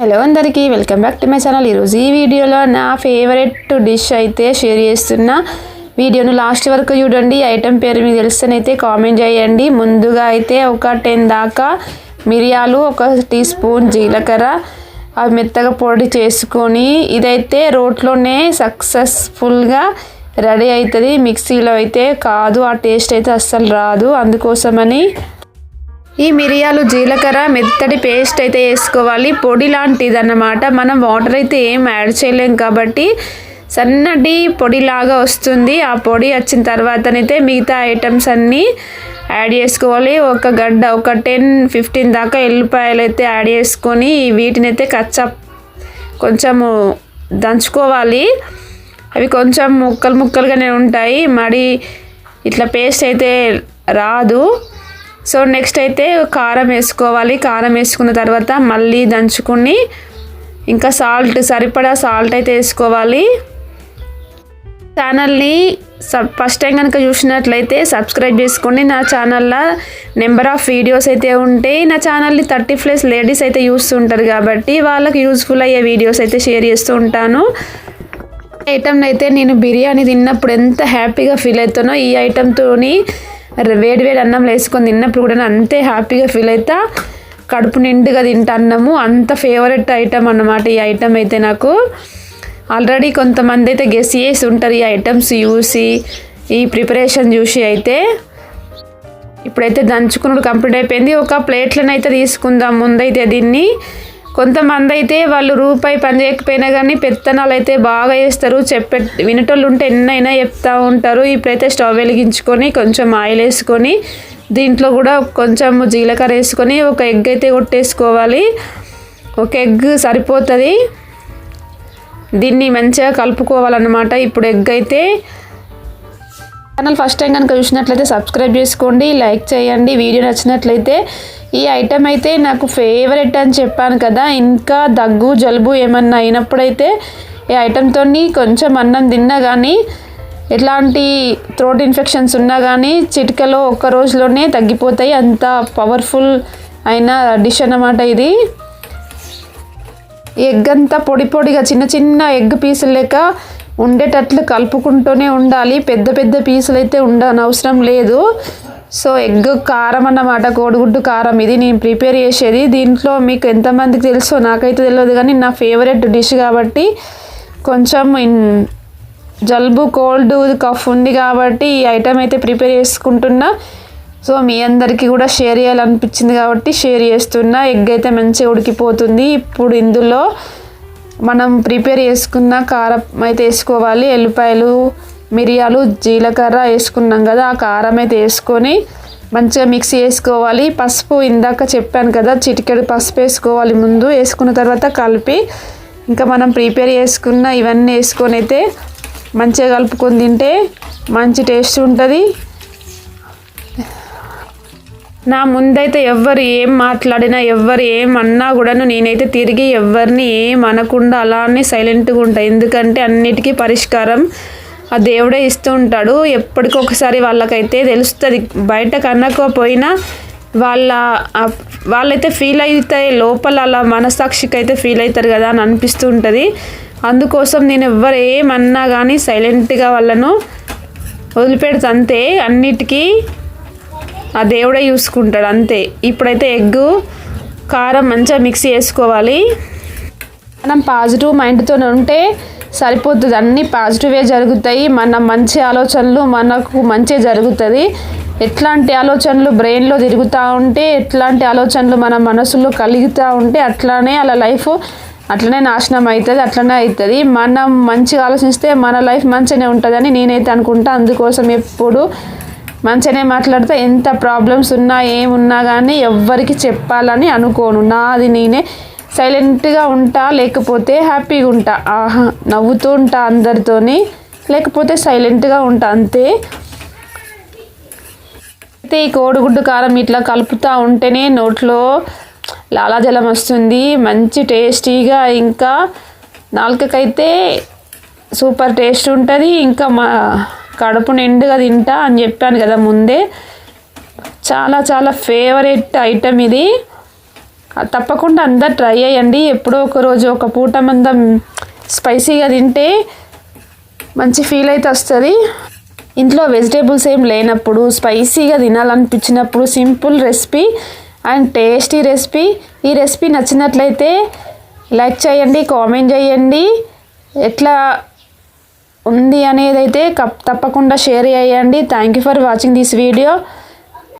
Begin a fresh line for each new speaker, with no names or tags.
Hello అందరికీ welcome back to my channel ఈరోజు ఈ వీడియోలో నా ఫేవరెట్ డిష్ అయితే షేర్ చేస్తున్నా. వీడియోను లాస్ట్ వరకు చూడండి. ఐటెం పేరు మీకు తెలిస్తేనైతే కామెంట్ చేయండి. ముందుగా అయితే ఒక టెన్ దాకా మిరియాలు ఒక టీ స్పూన్ జీలకర్ర అవి మెత్తగా పొడి చేసుకొని ఇదైతే రోట్లోనే సక్సెస్ఫుల్గా రెడీ అవుతుంది. మిక్సీలో అయితే కాదు. ఆ టేస్ట్ అయితే అస్సలు రాదు. అందుకోసమని ఈ మిరియాలు జీలకర్ర మెత్తటి పేస్ట్ అయితే వేసుకోవాలి. పొడి లాంటిది అన్నమాట మనం వాటర్ అయితే ఏం యాడ్ చేయలేం కాబట్టి సన్నటి పొడిలాగా వస్తుంది. ఆ పొడి వచ్చిన తర్వాతనైతే మిగతా ఐటమ్స్ అన్నీ యాడ్ చేసుకోవాలి. ఒక గడ్డ ఒక టెన్ ఫిఫ్టీన్ దాకా ఎల్లిపాయలు అయితే యాడ్ చేసుకొని వీటిని అయితే కచ్చా కొంచెము దంచుకోవాలి. అవి కొంచెం ముక్కలు ముక్కలుగానే ఉంటాయి. మరి ఇట్లా పేస్ట్ అయితే రాదు. సో నెక్స్ట్ అయితే కారం వేసుకోవాలి. కారం వేసుకున్న తర్వాత మళ్ళీ దంచుకుని ఇంకా సాల్ట్ సరిపడా సాల్ట్ అయితే వేసుకోవాలి. ఛానల్ని సబ్ ఫస్ట్ టైం కనుక చూసినట్లయితే సబ్స్క్రైబ్ చేసుకోండి నా ఛానల్లో నెంబర్ ఆఫ్ వీడియోస్ అయితే ఉంటాయి నా ఛానల్ని థర్టీ ప్లస్ లేడీస్ అయితే చూస్తుంటారు కాబట్టి వాళ్ళకి యూస్ఫుల్ అయ్యే వీడియోస్ అయితే షేర్ చేస్తూ ఉంటాను. ఐటమ్ అయితే నేను బిర్యానీ తిన్నప్పుడు ఎంత హ్యాపీగా ఫీల్ అవుతానో ఈ ఐటెంతోని వేడి వేడి అన్నం వేసుకొని తిన్నప్పుడు కూడా అంతే హ్యాపీగా ఫీల్ అవుతా కడుపు నిండుగా తింటా అన్నము. అంత ఫేవరెట్ ఐటమ్ అన్నమాట ఈ ఐటమ్ అయితే నాకు. ఆల్రెడీ కొంతమంది అయితే గెస్ చేసి ఉంటారు ఈ ఐటమ్స్ చూసి ఈ ప్రిపరేషన్ చూసి అయితే. ఇప్పుడైతే దంచుకున్నాడు కంప్లీట్ అయిపోయింది. ఒక ప్లేట్లను అయితే తీసుకుందాం. ముందైతే దీన్ని కొంతమంది అయితే వాళ్ళు రూపాయి పని చేయకపోయినా కానీ పెత్తనాలు అయితే బాగా వేస్తారు చెప్పే వినటోళ్ళు ఉంటే ఎన్నైనా చెప్తూ ఉంటారు. ఇప్పుడైతే స్టవ్ వెలిగించుకొని కొంచెం ఆయిల్ వేసుకొని దీంట్లో కూడా కొంచెం జీలకర్ర వేసుకొని ఒక ఎగ్ అయితే కొట్టేసుకోవాలి. ఒక ఎగ్ సరిపోతుంది. దీన్ని మంచిగా కలుపుకోవాలన్నమాట. ఇప్పుడు ఎగ్ అయితే ఛానల్ ఫస్ట్ టైం కనుక చూసినట్లయితే సబ్స్క్రైబ్ చేసుకోండి లైక్ చేయండి. వీడియో నచ్చినట్లయితే ఈ ఐటెం అయితే నాకు ఫేవరెట్ అని చెప్పాను కదా. ఇంకా దగ్గు జలుబు ఏమన్నా అయినప్పుడైతే ఈ ఐటెంతో కొంచెం అన్నం తిన్నా కానీ ఎట్లాంటి థ్రోట్ ఇన్ఫెక్షన్స్ ఉన్నా కానీ చిటికలో ఒక్క రోజులోనే తగ్గిపోతాయి. అంత పవర్ఫుల్ అయిన డిష్ అన్నమాట ఇది. ఎగ్ అంతా పొడి పొడిగా చిన్న చిన్న ఎగ్ పీసులు లెక్క ఉండేటట్లు కలుపుకుంటూనే ఉండాలి. పెద్ద పెద్ద పీసులు అయితే ఉండనవసరం లేదు. సో ఎగ్ కారం అన్నమాట కోడిగుడ్డు కారం ఇది నేను ప్రిపేర్ చేసేది. దీంట్లో మీకు ఎంతమందికి తెలుసో నాకైతే తెలియదు కానీ నా ఫేవరెట్ డిష్ కాబట్టి కొంచెం జలుబు కోల్డ్ కఫ్ ఉంది కాబట్టి ఈ ఐటెం అయితే ప్రిపేర్ చేసుకుంటున్నా. సో మీ అందరికీ కూడా షేర్ చేయాలనిపించింది కాబట్టి షేర్ చేస్తున్నా. ఎగ్ అయితే మంచిగా ఉడికిపోతుంది. ఇప్పుడు ఇందులో మనం ప్రిపేర్ చేసుకున్న కారం అయితే వేసుకోవాలి. ఎల్లిపాయలు మిరియాలు జీలకర్ర వేసుకున్నాం కదా ఆ కారం అయితే వేసుకొని మంచిగా మిక్స్ చేసుకోవాలి. పసుపు ఇందాక చెప్పాను కదా చిటికెడు పసుపు వేసుకోవాలి ముందు. వేసుకున్న తర్వాత కలిపి ఇంకా మనం ప్రిపేర్ చేసుకున్న ఇవన్నీ వేసుకొని అయితే మంచిగా కలుపుకొని తింటే మంచి టేస్ట్ ఉంటుంది. నా ముందైతే ఎవ్వరు ఏం మాట్లాడినా ఎవ్వరు ఏం అన్నా కూడాను నేనైతే తిరిగి ఎవరిని ఏం అనకుండా అలానే సైలెంట్గా ఉంటాయి ఎందుకంటే అన్నిటికీ పరిష్కారం ఆ దేవుడే ఇస్తూ ఉంటాడు. ఎప్పటికొకసారి వాళ్ళకైతే తెలుస్తుంది. బయట కనకపోయినా వాళ్ళ వాళ్ళైతే ఫీల్ అవుతాయి లోపల అలా మనసాక్షికి అయితే ఫీల్ అవుతారు కదా అని అనిపిస్తూ ఉంటుంది. అందుకోసం నేను ఎవ్వరు ఏమన్నా కానీ సైలెంట్గా వాళ్ళను వదిలిపెడతా. అంతే. అన్నిటికీ ఆ దేవుడే చూసుకుంటాడు అంతే. ఇప్పుడైతే ఎగ్గు కారం మంచిగా మిక్స్ చేసుకోవాలి. మనం పాజిటివ్ మైండ్తో ఉంటే సరిపోతుంది. అన్ని పాజిటివే జరుగుతాయి. మన మంచి ఆలోచనలు మనకు మంచి జరుగుతుంది. ఎట్లాంటి ఆలోచనలు బ్రెయిన్లో తిరుగుతూ ఉంటే ఎట్లాంటి ఆలోచనలు మన మనసులో కలుగుతూ ఉంటే అట్లానే అలా లైఫ్ అట్లనే నాశనం అవుతుంది అట్లనే అవుతుంది మనం మంచిగా ఆలోచిస్తే మన లైఫ్ మంచిగానే ఉంటుందని నేనైతే అనుకుంటా. అందుకోసం ఎప్పుడు మంచిగానే మాట్లాడితే ఎంత ప్రాబ్లమ్స్ ఉన్నా ఏమున్నా కానీ ఎవ్వరికి చెప్పాలని అనుకోను. నాది నేనే సైలెంట్గా ఉంటా లేకపోతే హ్యాపీగా ఉంటా. ఆహా నవ్వుతూ ఉంటా అందరితోని లేకపోతే సైలెంట్గా ఉంటా అంతే. అయితే ఈ కోడిగుడ్డు కారం ఇట్లా కలుపుతూ ఉంటేనే నోట్లో లాలాజలం వస్తుంది మంచి టేస్టీగా ఇంకా నాలుకకైతే సూపర్ టేస్ట్ ఉంటుంది ఇంకా మా కడుపు నిండుగా తింటా అని చెప్పాను కదా ముందే. చాలా చాలా ఫేవరెట్ ఐటమ్ ఇది. తప్పకుండా అందరు ట్రై చేయండి. ఎప్పుడో ఒకరోజు ఒక పూట మందం స్పైసీగా తింటే మంచి ఫీల్ అయితే వస్తుంది. ఇంట్లో వెజిటేబుల్స్ ఏం లేనప్పుడు స్పైసీగా తినాలనిపించినప్పుడు simple recipe and tasty recipe ఈ రెసిపీ నచ్చినట్లయితే లైక్ చేయండి కామెంట్ చేయండి. ఎట్లా ఉంది అనేది అయితే కప్ తప్పకుండా షేర్ చేయండి. Thank you for watching this video